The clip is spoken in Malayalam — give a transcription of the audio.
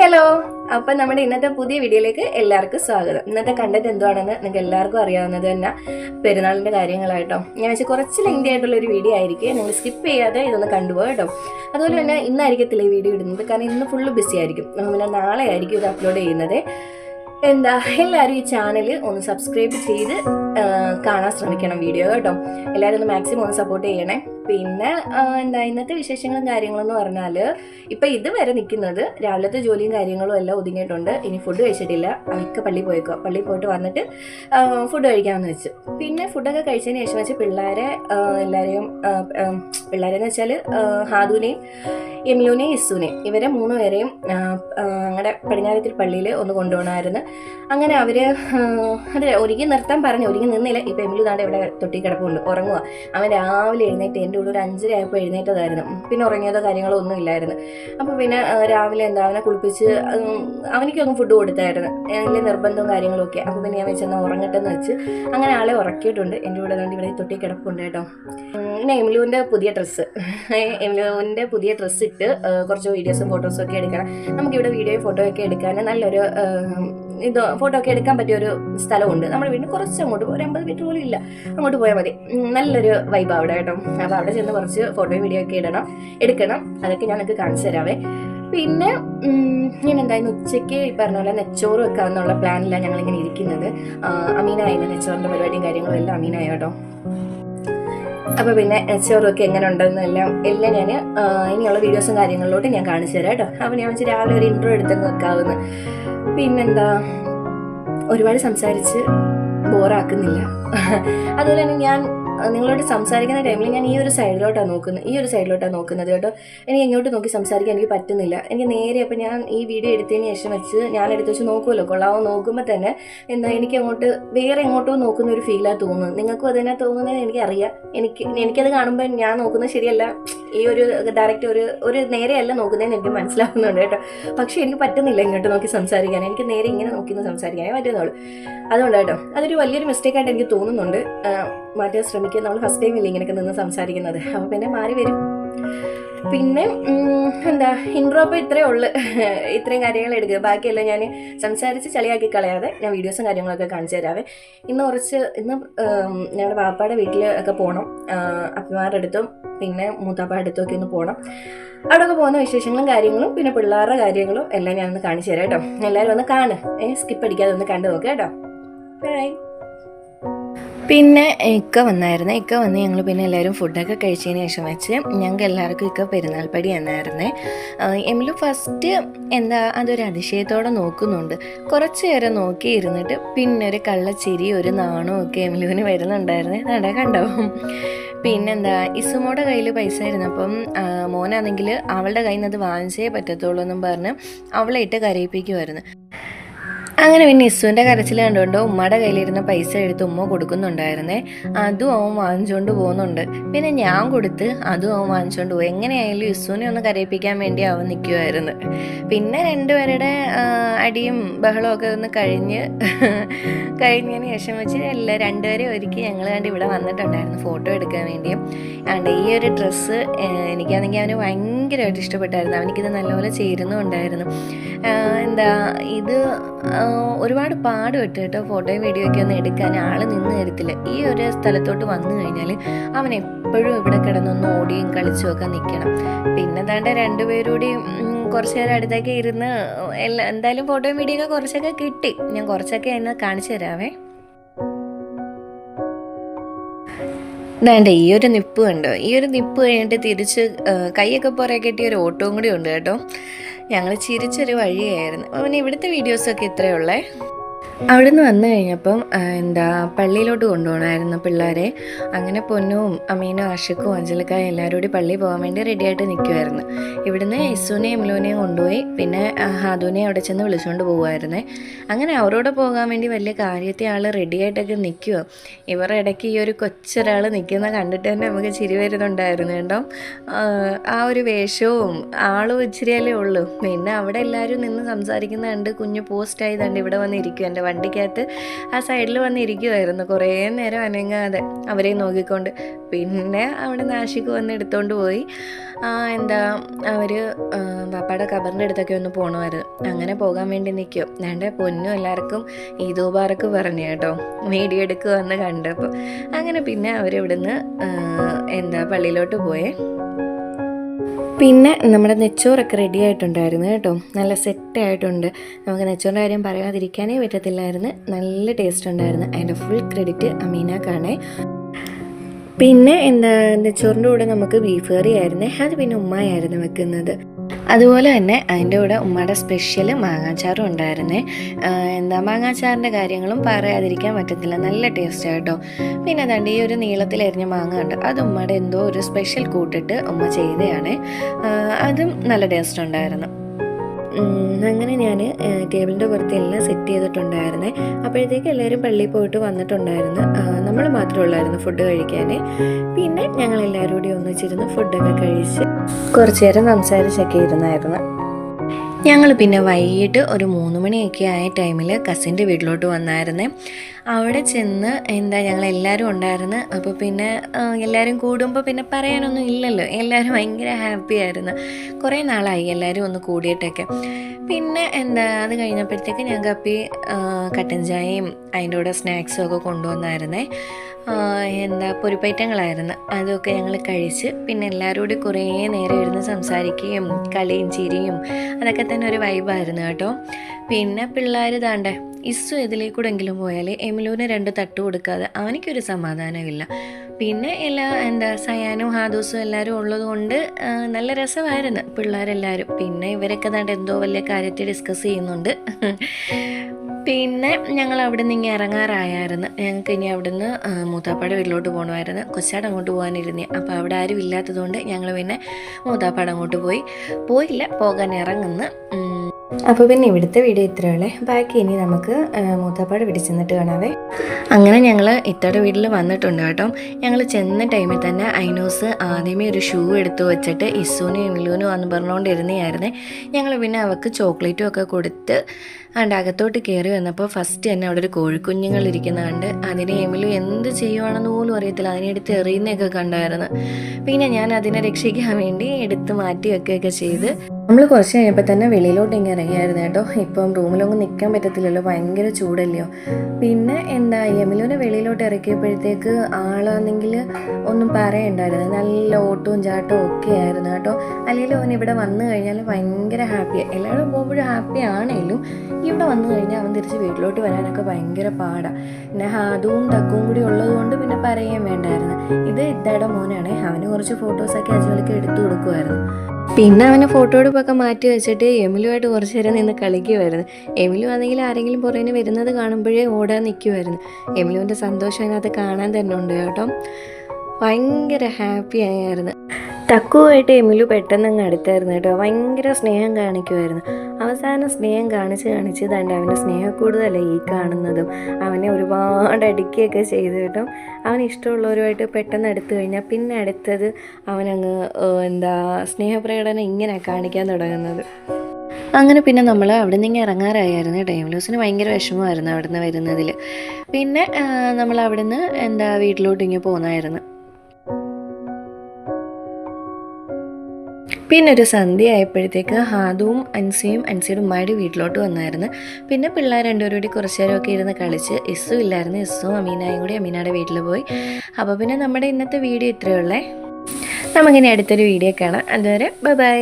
ഹലോ അപ്പൊ നമ്മുടെ ഇന്നത്തെ പുതിയ വീഡിയോയിലേക്ക് എല്ലാവർക്കും സ്വാഗതം. ഇന്നത്തെ കണ്ടന്റ് എന്തുവാണെന്ന് നിങ്ങൾക്ക് എല്ലാവർക്കും അറിയാവുന്നത് തന്നെ പെരുന്നാളിന്റെ കാര്യങ്ങളായിട്ടോ. ഞാൻ വെച്ചാൽ കുറച്ച് ലെങ്തി ആയിട്ടുള്ള ഒരു വീഡിയോ ആയിരിക്കും. നിങ്ങൾ സ്കിപ്പ് ചെയ്യാതെ ഇതൊന്ന് കണ്ടുപോകും കേട്ടോ. അതുപോലെ തന്നെ ഇന്നായിരിക്കത്തില്ല ഈ വീഡിയോ ഇടുന്നത്? കാരണം ഇന്ന് ഫുള്ള് ബിസി ആയിരിക്കും. പിന്നെ നാളെ ആയിരിക്കും ഇത് അപ്ലോഡ് ചെയ്യുന്നത്. എന്താ എല്ലാവരും ഈ ചാനൽ ഒന്ന് സബ്സ്ക്രൈബ് ചെയ്ത് കാണാൻ ശ്രമിക്കണം വീഡിയോ കേട്ടോ. എല്ലാവരും ഒന്ന് മാക്സിമം ഒന്ന് സപ്പോർട്ട് ചെയ്യണേ. പിന്നെ എന്താ ഇന്നത്തെ വിശേഷങ്ങളും കാര്യങ്ങളും എന്ന് പറഞ്ഞാൽ ഇപ്പം ഇതുവരെ നിൽക്കുന്നത് രാവിലത്തെ ജോലിയും കാര്യങ്ങളും എല്ലാം ഒതുങ്ങിയിട്ടുണ്ട്. ഇനി ഫുഡ് കഴിച്ചിട്ടില്ല. അവർക്ക് പള്ളി പോയിക്കോ പള്ളി പോയിട്ട് വന്നിട്ട് ഫുഡ് കഴിക്കാമെന്ന് വെച്ചു. പിന്നെ ഫുഡൊക്കെ കഴിച്ചതിന് ശേഷം വെച്ച് പിള്ളേരെ എല്ലാവരെയും പിള്ളേരെന്ന് വെച്ചാൽ ഹാദുവിനെയും എമിലുനെയും ഇസുവിനെയും ഇവരെ മൂന്ന് പേരെയും ഞങ്ങളുടെ പടിഞ്ഞാറത്തിൽ പള്ളിയിൽ ഒന്ന് കൊണ്ടുപോകണമായിരുന്നു. അങ്ങനെ അവർ അത് ഒരുങ്ങി നിർത്താൻ പറഞ്ഞു ഒരുങ്ങി നിന്നില്ല. ഇപ്പം എമിലു താണ്ട് ഇവിടെ തൊട്ടി കിടപ്പുണ്ട് ഉറങ്ങുക അവൻ രാവിലെ എഴുന്നേറ്റ് എന്റെ കൂടെ ഒരു അഞ്ചര ആയപ്പോൾ എഴുന്നേറ്റതായിരുന്നു പിന്നെ ഉറങ്ങിയതോ കാര്യങ്ങളോ ഒന്നും ഇല്ലായിരുന്നു. അപ്പോൾ പിന്നെ രാവിലെ എന്താ അവനെ കുളിപ്പിച്ച് അവനിക്കൊന്ന് ഫുഡ് കൊടുത്തായിരുന്നു. എന്റെ നിർബന്ധവും കാര്യങ്ങളൊക്കെ അപ്പോൾ പിന്നെ ഞാൻ വെച്ചെന്നാൽ ഉറങ്ങട്ടെ എന്ന് വെച്ച് അങ്ങനെ ആളെ ഉറക്കിയിട്ടുണ്ട്. എന്റെ കൂടെ അതുകൊണ്ട് ഇവിടെ തൊട്ടി കിടപ്പുണ്ട് കേട്ടോ. പിന്നെ എംലുവിന്റെ പുതിയ ഡ്രസ്സ്. എംലുവിന്റെ പുതിയ ഡ്രസ്സ് ഇട്ട് കുറച്ച് വീഡിയോസും ഫോട്ടോസും ഒക്കെ എടുക്കണം. നമുക്കിവിടെ വീഡിയോയും ഫോട്ടോയൊക്കെ എടുക്കാൻ നല്ലൊരു ഇത് ഫോട്ടോ ഒക്കെ എടുക്കാൻ പറ്റിയ ഒരു സ്ഥലമുണ്ട്. നമ്മുടെ വീടിന് കുറച്ച് അങ്ങോട്ട് ഒരു അമ്പത് മീറ്റർ പോലും ഇല്ല. അങ്ങോട്ട് പോയാൽ മതി. നല്ലൊരു വൈബ് അവിടെ കേട്ടോ. അപ്പോൾ അവിടെ ചെന്ന് കുറച്ച് ഫോട്ടോയും വീഡിയോ ഒക്കെ ഇടണം. എടുക്കണം. അതൊക്കെ ഞാൻ നിങ്ങൾക്ക് കാണിച്ചു തരാവേ. പിന്നെ ഞാൻ എന്തായാലും ഉച്ചയ്ക്ക് ഈ പറഞ്ഞ പോലെ നെച്ചോറ് വെക്കാമെന്നുള്ള പ്ലാനിലാണ് ഞങ്ങളിങ്ങനെ ഇരിക്കുന്നത്. അമീനായില്ല നെച്ചോറിന്റെ പരിപാടിയും കാര്യങ്ങളും എല്ലാം അമീനായ കേട്ടോ? അപ്പോൾ പിന്നെ നെച്ചോറൊക്കെ എങ്ങനെ ഉണ്ടെന്ന് എല്ലാം ഞാൻ ഇനിയുള്ള വീഡിയോസും കാര്യങ്ങളിലോട്ട് ഞാൻ കാണിച്ചു തരാം കേട്ടോ. അപ്പോൾ ഞാൻ വെച്ച് രാവിലെ ഒരു ഇൻട്രോ എടുത്ത് വെക്കാവുന്ന. പിന്നെന്താ ഒരുപാട് സംസാരിച്ച് ബോറാക്കുന്നില്ല അതുപോലെ തന്നെ ഞാൻ നിങ്ങളോട് സംസാരിക്കുന്ന ടൈമിൽ ഞാൻ ഈ ഒരു സൈഡിലോട്ടാണ് നോക്കുന്നത് ഈ ഒരു സൈഡിലോട്ടാണ് നോക്കുന്നത് കേട്ടോ. എനിക്ക് ഇങ്ങോട്ട് നോക്കി സംസാരിക്കാൻ എനിക്ക് പറ്റുന്നില്ല. എനിക്ക് നേരെ അപ്പം ഞാൻ ഈ വീഡിയോ എടുത്തതിന് ശേഷം വെച്ച് ഞാൻ എടുത്ത് വെച്ച് നോക്കുമല്ലോ കൊള്ളാവോ നോക്കുമ്പോൾ തന്നെ എന്താ എനിക്ക് അങ്ങോട്ട് വേറെ എങ്ങോട്ടോ നോക്കുന്ന ഒരു ഫീലാണ് തോന്നുന്നത്. നിങ്ങൾക്കും അതിനെ തോന്നുന്നത് എനിക്കറിയാം. എനിക്ക് എനിക്കത് കാണുമ്പോൾ ഞാൻ നോക്കുന്നത് ശരിയല്ല. ഈ ഒരു ഡയറക്റ്റ് ഒരു ഒരു നേരെയല്ല നോക്കുന്നതെന്ന് എനിക്ക് മനസ്സിലാവുന്നുണ്ട് കേട്ടോ. പക്ഷേ എനിക്ക് പറ്റുന്നില്ല ഇങ്ങോട്ട് നോക്കി സംസാരിക്കാൻ. എനിക്ക് നേരെ ഇങ്ങനെ നോക്കി സംസാരിക്കാനേ പറ്റുന്നുള്ളൂ. അതുകൊണ്ട് കേട്ടോ. അതൊരു വലിയൊരു മിസ്റ്റേക്ക് ആയിട്ട് എനിക്ക് തോന്നുന്നുണ്ട്. മാറ്റാൻ ശ്രമിക്കുക. നമ്മൾ ഫസ്റ്റ് ടൈം ഇല്ല ഇങ്ങനെയൊക്കെ നിന്ന് സംസാരിക്കുന്നത്. അപ്പോൾ പിന്നെ മാറി വരും. പിന്നെ എന്താ ഇൻട്രോ അപ്പോൾ ഇത്രയേ ഉള്ളു. ഇത്രയും കാര്യങ്ങൾ എടുക്കുക ബാക്കിയെല്ലാം ഞാൻ സംസാരിച്ച് ചളിയാക്കി കളയാതെ ഞാൻ വീഡിയോസും കാര്യങ്ങളൊക്കെ കാണിച്ചു തരാവേ. ഇന്ന് കുറച്ച് ഇന്ന് ഞങ്ങളുടെ പാപ്പായുടെ വീട്ടിൽ ഒക്കെ പോകണം അപ്പമാരുടെ അടുത്തും പിന്നെ മൂത്താപ്പായുടെ അടുത്തും ഒക്കെ ഒന്ന് പോകണം അവിടെയൊക്കെ പോകുന്ന വിശേഷങ്ങളും കാര്യങ്ങളും പിന്നെ പിള്ളേരുടെ കാര്യങ്ങളും എല്ലാം ഞാനൊന്ന് കാണിച്ചു തരാം കേട്ടോ. എല്ലാവരും ഒന്ന് കാണുക സ്കിപ്പ് അടിക്കാതെ ഒന്ന് കണ്ടു നോക്കുക കേട്ടോ. ബൈ പിന്നെ ഇക്ക വന്നായിരുന്നു. ഇക്ക വന്ന് ഞങ്ങൾ പിന്നെ എല്ലാവരും ഫുഡൊക്കെ കഴിച്ചതിന് ശേഷം വെച്ച് ഞങ്ങൾക്ക് എല്ലാവർക്കും ഇക്ക പെരുന്നാൾപ്പടി എന്നായിരുന്നേ എമിലു ഫസ്റ്റ് എന്താ അതൊരു അതിശയത്തോടെ നോക്കുന്നുണ്ട്. കുറച്ച് നേരം നോക്കി ഇരുന്നിട്ട് പിന്നെ ഒരു കള്ളച്ചിരി ഒരു നാണവും ഒക്കെ എമിലുവിന് വരുന്നുണ്ടായിരുന്നേ. നട കണ്ടോ? പിന്നെന്താ ഇസുമോടെ കയ്യിൽ പൈസ ഇരുന്നപ്പം മോനാണെങ്കിൽ അവളുടെ കയ്യിൽ നിന്ന് അത് വാങ്ങിച്ചേ പറ്റത്തുള്ളൂ എന്നും പറഞ്ഞ് അവളെ ഇട്ട് കരയിപ്പിക്കുമായിരുന്നു അങ്ങനെ പിന്നെ ഇസുവിന്റെ കരച്ചിൽ കണ്ടുകൊണ്ട് ഉമ്മയുടെ കയ്യിലിരുന്ന പൈസ എടുത്ത് ഉമ്മ കൊടുക്കുന്നുണ്ടായിരുന്നേ. അതും അവൻ വാങ്ങിച്ചുകൊണ്ട് പോകുന്നുണ്ട് പിന്നെ ഞാൻ കൊടുത്ത് അതും അവൻ വാങ്ങിച്ചുകൊണ്ട് പോകും എങ്ങനെയായാലും ഇസുവിനെ ഒന്ന് കരയിപ്പിക്കാൻ വേണ്ടി അവൻ നിൽക്കുമായിരുന്നു പിന്നെ രണ്ടുപേരുടെ അടിയും ബഹളവും ഒക്കെ ഒന്ന് കഴിഞ്ഞ് കഴിഞ്ഞതിന് ശേഷം വെച്ച് എല്ലാ രണ്ടുപേരെ ഒരുക്കി ഞങ്ങൾ കണ്ട് ഇവിടെ വന്നിട്ടുണ്ടായിരുന്നു ഫോട്ടോ എടുക്കാൻ വേണ്ടി. ആണ്ട് ഈ ഒരു ഡ്രസ്സ് എനിക്കാണെങ്കിൽ അവന് ഭയങ്കരമായിട്ട് ഇഷ്ടപ്പെട്ടായിരുന്നു. അവനിക്കിത് നല്ലപോലെ ചേരുന്നുണ്ടായിരുന്നു. എന്താ ഇത് ഒരുപാട് പാടുപെട്ട് കേട്ടോ ഫോട്ടോയും വീഡിയോ ഒക്കെ ഒന്ന് എടുക്കാൻ. ആൾ നിന്ന് തരത്തില്ല. ഈ ഒരു സ്ഥലത്തോട്ട് വന്നു കഴിഞ്ഞാൽ അവൻ എപ്പോഴും ഇവിടെ കിടന്നൊന്ന് ഓടിയും കളിച്ചും ഒക്കെ നിൽക്കണം പിന്നെ താണ്ട രണ്ടുപേരൂടി കുറച്ച് നേരം അടുത്തൊക്കെ ഇരുന്ന് എല്ലാ എന്തായാലും ഫോട്ടോയും വീഡിയോ ഒക്കെ കുറച്ചൊക്കെ കിട്ടി. ഞാൻ കുറച്ചൊക്കെ അതിന് കാണിച്ചു തരാവേ. ഈ ഒരു നിപ്പ് കണ്ടോ? ഈ ഒരു നിപ്പ് കഴിഞ്ഞിട്ട് തിരിച്ച് കൈയൊക്കെ പുറകെ കെട്ടിയ ഒരു ഓട്ടവും കൂടി ഉണ്ട് കേട്ടോ. ഞങ്ങൾ ചിരിച്ചൊരു വഴിയായിരുന്നു. അവന് ഇവിടുത്തെ വീഡിയോസൊക്കെ ഇത്രയേ ഉള്ളേ. അവിടെ നിന്ന് വന്നു കഴിഞ്ഞപ്പം എന്താ പള്ളിയിലോട്ട് കൊണ്ടുപോകണമായിരുന്നു പിള്ളേരെ. അങ്ങനെ പൊന്നും അമീനും ആഷിക്കും അഞ്ചലക്കായും എല്ലാവരും കൂടി പള്ളിയിൽ പോകാൻ വേണ്ടി റെഡിയായിട്ട് നിൽക്കുമായിരുന്നു ഇവിടുന്ന് യേസുവിനെയും എമിലോനെയും കൊണ്ടുപോയി പിന്നെ ഹാദുവിനെ അവിടെ ചെന്ന് വിളിച്ചുകൊണ്ട് പോകുമായിരുന്നേ അങ്ങനെ അവരോട് പോകാൻ വേണ്ടി വലിയ കാര്യത്തെ ആൾ റെഡിയായിട്ടൊക്കെ നിൽക്കുക ഇവരുടെ ഇടയ്ക്ക് ഈ ഒരു കൊച്ചൊരാൾ നിൽക്കുന്ന കണ്ടിട്ട് തന്നെ നമുക്ക് ചിരി വരുന്നുണ്ടായിരുന്നു കേട്ടോ. ആ, ഒരു വേഷവും ആളും ഇച്ചിരിയല്ലേ ഉള്ളൂ. പിന്നെ അവിടെ എല്ലാവരും നിന്ന് സംസാരിക്കുന്ന കണ്ട് കുഞ്ഞ് പോസ്റ്റായി കണ്ട് ഇവിടെ വന്നിരിക്കും എന്റെ വണ്ടിക്കകത്ത് ആ സൈഡിൽ വന്നിരിക്കുമായിരുന്നു കുറേ നേരം അനങ്ങാതെ. അവരെ നോക്കിക്കൊണ്ട്. പിന്നെ അവിടെ നാശിക്ക് വന്ന് എടുത്തോണ്ട് പോയി. എന്താ അവർ പാപ്പയുടെ കബറിന്റെ അടുത്തൊക്കെ ഒന്ന് പോകണമായിരുന്നു അങ്ങനെ പോകാൻ വേണ്ടി നിൽക്കും. എന്റെ പൊന്നും എല്ലാവർക്കും ഈദ് മുബാറക്ക് പറഞ്ഞു കേട്ടോ. മീഡിയ വീഡിയോ എടുക്കുമെന്ന് കണ്ടപ്പോൾ അങ്ങനെ പിന്നെ അവരിവിടുന്ന് എന്താ പള്ളിയിലോട്ട് പോയേ. പിന്നെ നമ്മുടെ നെച്ചോറൊക്കെ റെഡി ആയിട്ടുണ്ടായിരുന്നു കേട്ടോ. നല്ല സെറ്റ് ആയിട്ടുണ്ട്. നമുക്ക് നെച്ചോറിന്റെ കാര്യം പറയാതിരിക്കാനേ പറ്റത്തില്ലായിരുന്നു. നല്ല ടേസ്റ്റ് ഉണ്ടായിരുന്നു. അതിന്റെ ഫുൾ ക്രെഡിറ്റ് അമീനാക്കാണേ. പിന്നെ എന്താ നെച്ചോറിന്റെ കൂടെ നമുക്ക് ബീഫ് കറി ആയിരുന്നു. അത് പിന്നെ ഉമ്മയായിരുന്നു വെക്കുന്നത്. അതുപോലെ തന്നെ അതിന്റെ കൂടെ ഉമ്മയുടെ സ്പെഷ്യൽ മാങ്ങാച്ചാറും ഉണ്ടായിരുന്നേ. എന്താ മാങ്ങാച്ചാറിന്റെ കാര്യങ്ങളും പറയാതിരിക്കാൻ പറ്റത്തില്ല. നല്ല ടേസ്റ്റ് ആട്ടോ പിന്നെ അതാണ്ട് ഈ ഒരു നീളത്തിലരിഞ്ഞ മാങ്ങ ഉണ്ട് അത് ഉമ്മയുടെ എന്തോ ഒരു സ്പെഷ്യൽ കൂട്ടിട്ട് ഉമ്മ ചെയ്തതാണ് അതും നല്ല ടേസ്റ്റ് ഉണ്ടായിരുന്നു. അങ്ങനെ ഞാൻ ടേബിളിന്റെ പുറത്ത് എല്ലാം സെറ്റ് ചെയ്തിട്ടുണ്ടായിരുന്നേ. അപ്പോഴത്തേക്ക് എല്ലാവരും പള്ളിയിൽ പോയിട്ട് വന്നിട്ടുണ്ടായിരുന്നു. നമ്മൾ മാത്രമേ ഉള്ളായിരുന്നു ഫുഡ് കഴിക്കാൻ പിന്നെ ഞങ്ങൾ എല്ലാവരും കൂടി ഒന്നിച്ചിരുന്ന് ഫുഡൊക്കെ കഴിച്ച് കുറച്ചു നേരം സംസാരിച്ചൊക്കെ ഇരുന്നായിരുന്നു. ഞങ്ങൾ പിന്നെ വൈകിട്ട് ഒരു മൂന്ന് മണിയൊക്കെ ആയ ടൈമിൽ കസിന്റെ വീട്ടിലോട്ട് വന്നായിരുന്നേ. അവിടെ ചെന്ന് എന്താ ഞങ്ങൾ എല്ലാവരും ഉണ്ടായിരുന്നു. അപ്പോൾ പിന്നെ എല്ലാവരും കൂടുമ്പോൾ പിന്നെ പറയാനൊന്നും ഇല്ലല്ലോ. എല്ലാവരും ഭയങ്കര ഹാപ്പി ആയിരുന്നു. കുറേ നാളായി എല്ലാവരും ഒന്ന് കൂടിയിട്ടൊക്കെ. പിന്നെ എന്താ അത് കഴിഞ്ഞപ്പോഴത്തേക്ക് ഞാൻ കപ്പി കട്ടൻ ചായയും അതിന്റെ കൂടെ സ്നാക്സും ഒക്കെ കൊണ്ടുവന്നായിരുന്നേ. എന്താ പൊരിപ്പയറ്റങ്ങളായിരുന്നു അതൊക്കെ ഞങ്ങൾ കഴിച്ച് പിന്നെ എല്ലാവരും കൂടി കുറേ നേരം ഇരുന്ന് സംസാരിക്കുകയും കളിയും ചിരിയും അതൊക്കെ തന്നെ ഒരു വൈബായിരുന്നു കേട്ടോ. പിന്നെ പിള്ളേർ താണ്ടെ ഇസ്സു എതിലേക്കൂടെങ്കിലും പോയാൽ എമിലൂന് രണ്ട് തട്ട് കൊടുക്കാതെ അവനിക്കൊരു സമാധാനമില്ല. പിന്നെ എല്ലാ എന്താ സയാനും ഹാദൂസും എല്ലാവരും ഉള്ളത് കൊണ്ട് നല്ല രസമായിരുന്നു പിള്ളേരെല്ലാവരും പിന്നെ ഇവരൊക്കെ താണ്ട് എന്തോ വലിയ കാര്യത്തിൽ ഡിസ്കസ് ചെയ്യുന്നുണ്ട്. പിന്നെ ഞങ്ങൾ അവിടെ നിന്ന് ഇങ്ങനെ ഇറങ്ങാറായായിരുന്നു. ഞങ്ങൾക്ക് ഇനി അവിടുന്ന് മൂത്താപ്പാടെ വീട്ടിലോട്ട് പോകണമായിരുന്നു. കൊച്ചാട് അങ്ങോട്ട് പോകാനിരുന്നേ. അപ്പോൾ അവിടെ ആരും ഇല്ലാത്തതുകൊണ്ട് ഞങ്ങൾ പിന്നെ മൂത്താപ്പാട് അങ്ങോട്ട് പോയി. പോയില്ല പോകാൻ ഇറങ്ങുന്നു. അപ്പോൾ പിന്നെ ഇവിടുത്തെ വീഡിയോ ഇത്രയുള്ളേ. ബാക്കി ഇനി നമുക്ക് മൂത്തപ്പാട് വീട്ടിൽ കാണാവേ. അങ്ങനെ ഞങ്ങൾ ഇത്തയുടെ വീട്ടിൽ വന്നിട്ടുണ്ട് കേട്ടോ. ഞങ്ങൾ ചെന്ന ടൈമിൽ തന്നെ ഐനോസ് ആദ്യമേ ഒരു ഷൂ എടുത്തു വെച്ചിട്ട് ഇസുനും എമിലൂനും എന്ന് പറഞ്ഞുകൊണ്ടിരുന്നതായിരുന്നേ ഞങ്ങൾ പിന്നെ അവൾക്ക് ചോക്ലേറ്റും ഒക്കെ കൊടുത്ത് അതിന്റെ അകത്തോട്ട് കയറി വന്നപ്പോൾ ഫസ്റ്റ് തന്നെ അവിടെ ഒരു കോഴിക്കുഞ്ഞുങ്ങൾ ഇരിക്കുന്ന കണ്ട് അതിനെ എമിലു എന്ത് ചെയ്യുവാണെന്ന് പോലും അറിയത്തില്ല. അതിനെ എടുത്ത് എറിയുന്നൊക്കെ കണ്ടായിരുന്നു. പിന്നെ ഞാൻ അതിനെ രക്ഷിക്കാൻ വേണ്ടി എടുത്ത് മാറ്റി വെക്കുകയൊക്കെ ചെയ്ത് നമ്മൾ കുറച്ച് കഴിഞ്ഞപ്പോൾ തന്നെ വെളിയിലോട്ട് ഇങ്ങനെ ഇറങ്ങിയായിരുന്നു കേട്ടോ. ഇപ്പം റൂമിലൊന്നും നിൽക്കാൻ പറ്റത്തില്ലല്ലോ ഭയങ്കര ചൂടല്ലയോ. പിന്നെ എന്താ എമിലുവിനെ വെളിയിലോട്ട് ഇറക്കിയപ്പോഴത്തേക്ക് ആളാണെങ്കിൽ ഒന്നും പറയണ്ടായിരുന്നു. നല്ല ഓട്ടവും ചാട്ടവും ഒക്കെ ആയിരുന്നു കേട്ടോ. അല്ലെങ്കിൽ ഓൻ ഇവിടെ വന്നു കഴിഞ്ഞാൽ ഭയങ്കര ഹാപ്പിയാണ് എല്ലാവരും പോകുമ്പോഴും ഹാപ്പി ആണേലും ഇവിടെ വന്നു കഴിഞ്ഞാൽ അവൻ തിരിച്ച് വീട്ടിലോട്ട് വരാനൊക്കെ ഭയങ്കര പാടാണ് പിന്നെ ഹാദുവും തക്കും കൂടി ഉള്ളതുകൊണ്ട് പിന്നെ പറയുകയും വേണ്ടായിരുന്നു. ഇത് ഇത്തയുടെ മോനാണ് അവന് കുറച്ച് ഫോട്ടോസൊക്കെ അജുകൾക്ക് എടുത്തു കൊടുക്കുമായിരുന്നു പിന്നെ അവനെ ഫോട്ടോയെടുപ്പൊക്കെ മാറ്റി വെച്ചിട്ട് എമിലുമായിട്ട് കുറച്ച് നേരം നിന്ന് കളിക്കുമായിരുന്നു എമിലു ആണെങ്കിൽ ആരെങ്കിലും പുറകിന് വരുന്നത് കാണുമ്പോഴേ ഓടാൻ നിൽക്കുമായിരുന്നു എമിലുവിന്റെ സന്തോഷം അതിനകത്ത് കാണാൻ തന്നെ ഉണ്ട് കേട്ടോ. ഭയങ്കര ഹാപ്പി ആയിരുന്നു. തക്കുവായിട്ട് എമിലു പെട്ടെന്ന് അങ്ങ് അടുത്തായിരുന്നു കേട്ടോ. ഭയങ്കര സ്നേഹം കാണിക്കുമായിരുന്നു അവസാനം സ്നേഹം കാണിച്ച് കാണിച്ച് തന്നെ അവന്റെ സ്നേഹം കൂടുതലല്ല ഈ കാണുന്നതും അവനെ ഒരുപാട് അടിക്കുകയൊക്കെ ചെയ്തു കേട്ടോ. അവന് ഇഷ്ടമുള്ളവരുമായിട്ട് പെട്ടെന്ന് അടുത്ത് കഴിഞ്ഞാൽ പിന്നെ അടുത്തത് അവനങ്ങ് എന്താ സ്നേഹപ്രകടനം ഇങ്ങനെ കാണിക്കാൻ തുടങ്ങുന്നത്. അങ്ങനെ പിന്നെ നമ്മൾ അവിടെ നിന്ന് ഇറങ്ങാറായിരുന്നു ടൈം ലൂസിന് ഭയങ്കര വിഷമമായിരുന്നു അവിടെ നിന്ന് വരുന്നതിൽ പിന്നെ നമ്മൾ അവിടെ നിന്ന് എന്താ വീട്ടിലോട്ട് ഇങ്ങനെ പോകുന്നായിരുന്നു പിന്നെ ഒരു സന്ധ്യ ആയപ്പോഴത്തേക്ക് ഹാദുവും അൻസിയും അൻസിയുടെ ഉമ്മയുടെ വീട്ടിലോട്ട് വന്നായിരുന്നു. പിന്നെ പിള്ളേർ രണ്ടുപേരും കൂടി കുറച്ച് നേരമൊക്കെ ഇരുന്ന് കളിച്ച് ഇസ്സു ഇല്ലായിരുന്നു. ഇസ്സും അമീനായും കൂടി അമീനയുടെ വീട്ടിൽ പോയി. അപ്പോൾ പിന്നെ നമ്മുടെ ഇന്നത്തെ വീഡിയോ ഇത്രയുള്ളേ നമുക്കിനി അടുത്തൊരു വീഡിയോ കാണാം. അതുവരെ ബൈ ബൈ.